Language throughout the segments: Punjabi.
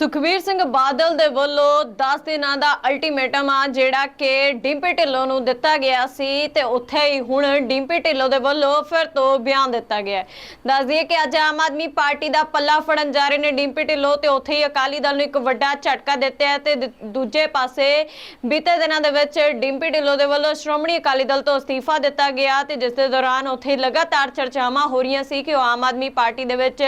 ਸੁਖਬੀਰ ਸਿੰਘ ਬਾਦਲ ਦੇ ਵੱਲੋਂ 10 ਦਿਨਾਂ ਦਾ ਅਲਟੀਮੇਟਮ ਆ, ਜਿਹੜਾ ਕਿ ਡਿੰਪੀ ਢਿੱਲੋਂ ਨੂੰ ਦਿੱਤਾ ਗਿਆ ਸੀ ਤੇ ਉੱਥੇ ਹੀ ਹੁਣ ਡਿੰਪੀ ਢਿੱਲੋਂ ਦੇ ਵੱਲੋਂ ਫਿਰ ਤੋਂ ਬਿਆਨ ਦਿੱਤਾ ਗਿਆ ਹੈ। ਦੱਸ ਦਈਏ ਕਿ ਅੱਜ ਆਮ ਆਦਮੀ ਪਾਰਟੀ ਦਾ ਪੱਲਾ ਫੜਨ ਜਾ ਰਹੇ ਨੇ ਡਿੰਪੀ ਢਿੱਲੋਂ ਤੇ ਉੱਥੇ ਹੀ ਅਕਾਲੀ ਦਲ ਨੂੰ ਇੱਕ ਵੱਡਾ ਝਟਕਾ ਦਿੱਤਾ ਹੈ ਤੇ ਦੂਜੇ ਪਾਸੇ ਬੀਤੇ ਦਿਨਾਂ ਦੇ ਵਿੱਚ ਡਿੰਪੀ ਢਿੱਲੋਂ ਦੇ ਵੱਲੋਂ ਸ਼੍ਰੋਮਣੀ ਅਕਾਲੀ ਦਲ ਤੋਂ ਅਸਤੀਫਾ ਦਿੱਤਾ ਗਿਆ ਤੇ ਜਿਸ ਦੇ ਦੌਰਾਨ ਉੱਥੇ ਲਗਾਤਾਰ ਚਰਚਾਵਾਂ ਹੋ ਰਹੀਆਂ ਸੀ ਕਿ ਉਹ ਆਮ ਆਦਮੀ ਪਾਰਟੀ ਦੇ ਵਿੱਚ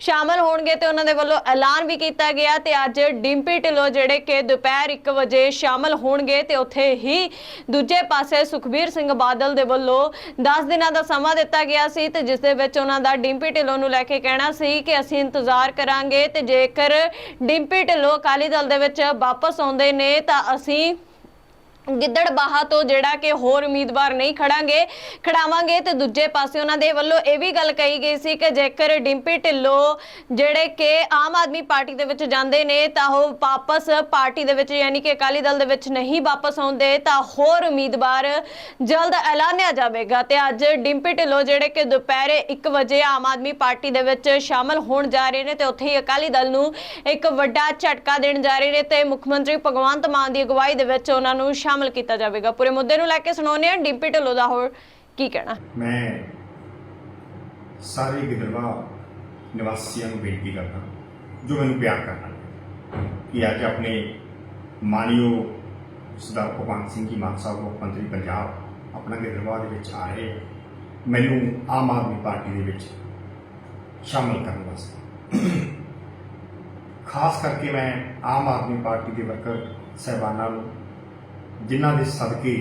ਸ਼ਾਮਲ ਹੋਣਗੇ ਤੇ ਉਹਨਾਂ ਦੇ ਵੱਲੋਂ ਐਲਾਨ ਵੀ ਕੀਤਾ ਗਿਆ ਤੇ ਅੱਜ ਡਿੰਪੀ ਢਿੱਲੋਂ ਜਿਹੜੇ ਕਿ ਦੁਪਹਿਰ 1 ਵਜੇ ਸ਼ਾਮਲ ਹੋਣਗੇ ਤੇ ਉੱਥੇ ਹੀ ਦੂਜੇ ਪਾਸੇ ਸੁਖਬੀਰ ਸਿੰਘ ਬਾਦਲ ਦੇ ਵੱਲੋਂ 10 ਦਿਨਾਂ ਦਾ ਸਮਾਂ ਦਿੱਤਾ ਗਿਆ ਸੀ ਤੇ ਜਿਸ ਦੇ ਵਿੱਚ ਉਹਨਾਂ ਦਾ ਡਿੰਪੀ ਢਿੱਲੋਂ ਨੂੰ ਲੈ ਕੇ ਕਹਿਣਾ ਸੀ ਕਿ ਅਸੀਂ ਇੰਤਜ਼ਾਰ ਕਰਾਂਗੇ ਤੇ ਜੇਕਰ ਡਿੰਪੀ ਢਿੱਲੋਂ ਅਕਾਲੀ ਦਲ ਦੇ ਵਿੱਚ ਵਾਪਸ ਆਉਂਦੇ ਨੇ ਤਾਂ ਅਸੀਂ ਗਿੱਦੜਬਾਹਾ ਤੋਂ ਜਿਹੜਾ ਕਿ ਹੋਰ ਉਮੀਦਵਾਰ ਨਹੀਂ ਖੜਾਂਗੇ, ਖੜਾਵਾਂਗੇ ਤੇ ਦੂਜੇ ਪਾਸੇ ਉਹਨਾਂ ਦੇ ਵੱਲੋਂ ਇਹ ਵੀ ਗੱਲ ਕਹੀ ਗਈ ਸੀ ਕਿ ਜੇਕਰ ਡਿੰਪੀ ਢਿੱਲੋਂ ਜਿਹੜੇ ਕਿ ਆਮ ਆਦਮੀ ਪਾਰਟੀ ਦੇ ਵਿੱਚ ਜਾਂਦੇ ਨੇ, ਤਾਂ ਉਹ ਵਾਪਸ ਪਾਰਟੀ ਦੇ ਵਿੱਚ ਯਾਨੀ ਕਿ ਅਕਾਲੀ ਦਲ ਦੇ ਵਿੱਚ ਨਹੀਂ ਵਾਪਸ ਆਉਂਦੇ, ਤਾਂ ਹੋਰ ਉਮੀਦਵਾਰ ਜਲਦ ਐਲਾਨਿਆ ਜਾਵੇਗਾ ਤੇ ਅੱਜ ਡਿੰਪੀ ਢਿੱਲੋਂ ਜਿਹੜੇ ਕਿ ਦੁਪਹਿਰੇ 1 ਵਜੇ ਆਮ ਆਦਮੀ ਪਾਰਟੀ ਦੇ ਵਿੱਚ ਸ਼ਾਮਲ ਹੋਣ ਜਾ ਰਹੇ ਨੇ ਤੇ ਉੱਥੇ ਹੀ ਅਕਾਲੀ ਦਲ ਨੂੰ ਇੱਕ ਵੱਡਾ ਝਟਕਾ ਦੇਣ ਜਾ ਰਹੇ ਨੇ ਤੇ ਮੁੱਖ ਮੰਤਰੀ ਭਗਵੰਤ ਮਾਨ ਦੀ ਅਗਵਾਈ ਦੇ ਵਿੱਚ ਉਹਨਾਂ ਨੂੰ ਸ਼ਾਮਲ ਕੀਤਾ ਜਾਵੇਗਾ। ਪੂਰੇ ਮੁੱਦੇ ਨੂੰ ਲੈ ਕੇ ਸੁਣਾਉਂਦੇ ਹਾਂ ਡਿੰਪੀ ਢਿੱਲੋਂ ਦਾ ਹੋਰ ਕੀ ਕਹਿਣਾ। ਮੈਂ ਸਾਰੇ ਗਿੱਦੜਵਾ ਨਿਵਾਸੀਆਂ ਨੂੰ ਬੇਨਤੀ ਕਰਦਾ ਜੋ ਮੈਨੂੰ ਪਿਆਰ ਕਰਨਾ ਕਿ ਅੱਜ ਆਪਣੇ ਮਾਨਯੋਗ ਸਰਦਾਰ ਭਗਵੰਤ ਸਿੰਘ ਜੀ ਮਾਨ ਸਾਹਿਬ, ਮੁੱਖ ਮੰਤਰੀ ਪੰਜਾਬ, ਆਪਣਾ ਗਿੱਦੜਵਾ ਦੇ ਵਿੱਚ ਆ ਰਹੇ, ਮੈਨੂੰ ਆਮ ਆਦਮੀ ਪਾਰਟੀ ਦੇ ਵਿੱਚ ਸ਼ਾਮਲ ਕਰਨ ਵਾਸਤੇ। ਖਾਸ ਕਰਕੇ ਮੈਂ ਆਮ ਆਦਮੀ ਪਾਰਟੀ ਦੇ ਵਰਕਰ ਸਹਿਬਾਨਾਂ ਨੂੰ ਜਿਨ੍ਹਾਂ ਦੇ ਸਦਕੇ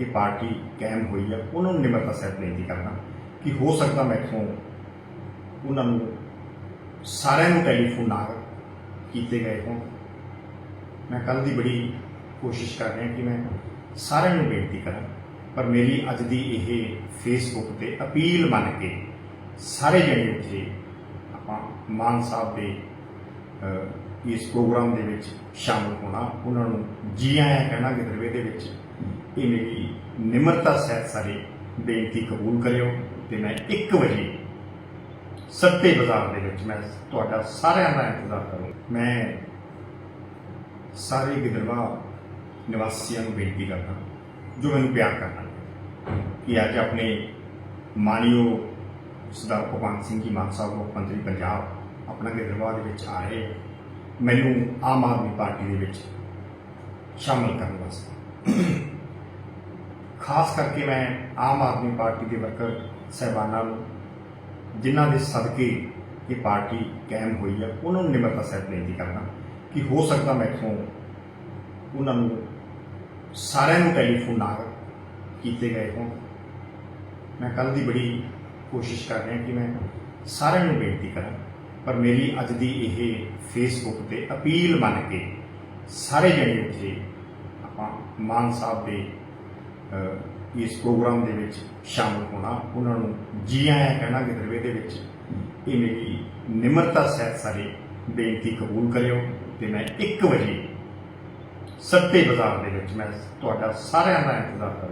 ਇਹ ਪਾਰਟੀ ਕਾਇਮ ਹੋਈ ਹੈ ਉਹਨਾਂ ਨੂੰ ਨਿਮਰਤਾ ਸਹਿਤ ਬੇਨਤੀ ਕਰਨਾ ਕਿ ਹੋ ਸਕਦਾ ਮੈਂ ਮੈਥੋਂ ਉਹਨਾਂ ਨੂੰ ਸਾਰਿਆਂ ਨੂੰ ਟੈਲੀਫੋਨ ਨਾ ਕੀਤੇ ਗਏ ਹੋਣ। ਮੈਂ ਕੱਲ ਦੀ ਬੜੀ ਕੋਸ਼ਿਸ਼ ਕਰ ਰਿਹਾ ਕਿ ਮੈਂ ਸਾਰਿਆਂ ਨੂੰ ਬੇਨਤੀ ਕਰਾਂ, ਪਰ ਮੇਰੀ ਅੱਜ ਦੀ ਇਹ ਫੇਸਬੁੱਕ ਤੇ ਅਪੀਲ ਮੰਨ ਕੇ ਸਾਰੇ ਜਣੇ ਉੱਥੇ ਆਪਾਂ ਮਾਨ ਸਾਹਿਬ ਦੇ ਇਸ ਪ੍ਰੋਗਰਾਮ ਦੇ ਵਿੱਚ ਸ਼ਾਮਲ ਹੋਣਾ, ਉਹਨਾਂ ਨੂੰ ਜੀ ਆਇਆਂ ਕਹਿਣਾ ਗਿੱਦੜਵੇ ਦੇ ਵਿੱਚ, ਇਹ ਮੇਰੀ ਨਿਮਰਤਾ ਸਹਿਤ ਸਾਰੀ ਬੇਨਤੀ ਕਬੂਲ ਕਰਿਓ ਤੇ ਮੈਂ 1 ਵਜੇ ਸੱਤੇ ਬਾਜ਼ਾਰ ਦੇ ਵਿੱਚ ਮੈਂ ਤੁਹਾਡਾ ਸਾਰਿਆਂ ਦਾ ਇੰਤਜ਼ਾਰ ਕਰੂੰ ਮੈਂ ਸਾਰੇ ਗਿੱਦੜਵਾ ਨਿਵਾਸੀਆਂ ਨੂੰ ਬੇਨਤੀ ਕਰਦਾ ਜੋ ਮੈਨੂੰ ਪਿਆਰ ਕਰਨਾ ਕਿ ਅੱਜ ਆਪਣੇ ਮਾਨਯੋਗ ਸਰਦਾਰ ਭਗਵੰਤ ਸਿੰਘ ਜੀ ਮਾਨ ਸਾਹਿਬ ਮੁੱਖ ਮੰਤਰੀ ਪੰਜਾਬ, ਆਪਣਾ ਗਿੱਦੜਵਾ ਦੇ ਵਿੱਚ ਆ ਰਹੇ ਮੈਨੂੰ ਆਮ ਆਦਮੀ ਪਾਰਟੀ ਦੇ ਵਿੱਚ ਸ਼ਾਮਲ ਕਰਨ ਵਾਸਤੇ। ਖਾਸ ਕਰਕੇ ਮੈਂ ਆਮ ਆਦਮੀ ਪਾਰਟੀ ਦੇ ਵਰਕਰ ਸਹਿਬਾਨਾਂ ਨੂੰ, ਜਿਨ੍ਹਾਂ ਦੇ ਸਦਕੇ ਇਹ ਪਾਰਟੀ ਕਾਇਮ ਹੋਈ ਹੈ ਉਹਨਾਂ ਨੂੰ ਨਿਮਰਤਾ ਸਹਿਤ ਬੇਨਤੀ ਕਰਨਾ ਕਿ ਹੋ ਸਕਦਾ ਮੈਂ ਮੈਥੋਂ ਉਹਨਾਂ ਨੂੰ ਸਾਰਿਆਂ ਨੂੰ ਟੈਲੀਫੋਨ ਨਾ ਕੀਤੇ ਗਏ ਹੋਣ। ਮੈਂ ਕੱਲ ਦੀ ਬੜੀ ਕੋਸ਼ਿਸ਼ ਕਰ ਰਿਹਾ ਕਿ ਮੈਂ ਸਾਰਿਆਂ ਨੂੰ ਬੇਨਤੀ ਕਰਾਂ ਪਰ ਮੇਰੀ ਅੱਜ ਦੀ ਇਹ ਫੇਸਬੁੱਕ ਤੇ ਅਪੀਲ ਮੰਨ ਕੇ ਸਾਰੇ ਜਣੇ ਉੱਥੇ ਆਪਾਂ ਮਾਨ ਸਾਹਿਬ ਦੇ ਇਸ ਪ੍ਰੋਗਰਾਮ ਦੇ ਵਿੱਚ ਸ਼ਾਮਲ ਹੋਣਾ, ਉਹਨਾਂ ਨੂੰ ਜੀ ਆਇਆਂ ਕਹਿਣਾ ਗਿਦਰਵੇ ਦੇ ਵਿੱਚ। ਇਹ ਮੇਰੀ ਨਿਮਰਤਾ ਸਹਿਤ ਸਾਰੇ ਬੇਨਤੀ ਕਬੂਲ ਕਰਿਓ ਤੇ ਮੈਂ 1 ਵਜੇ ਸੱਤੇ ਬਾਜ਼ਾਰ ਦੇ ਵਿੱਚ ਮੈਂ ਤੁਹਾਡਾ ਸਾਰਿਆਂ ਦਾ ਇੰਤਜ਼ਾਰ ਕਰੂੰ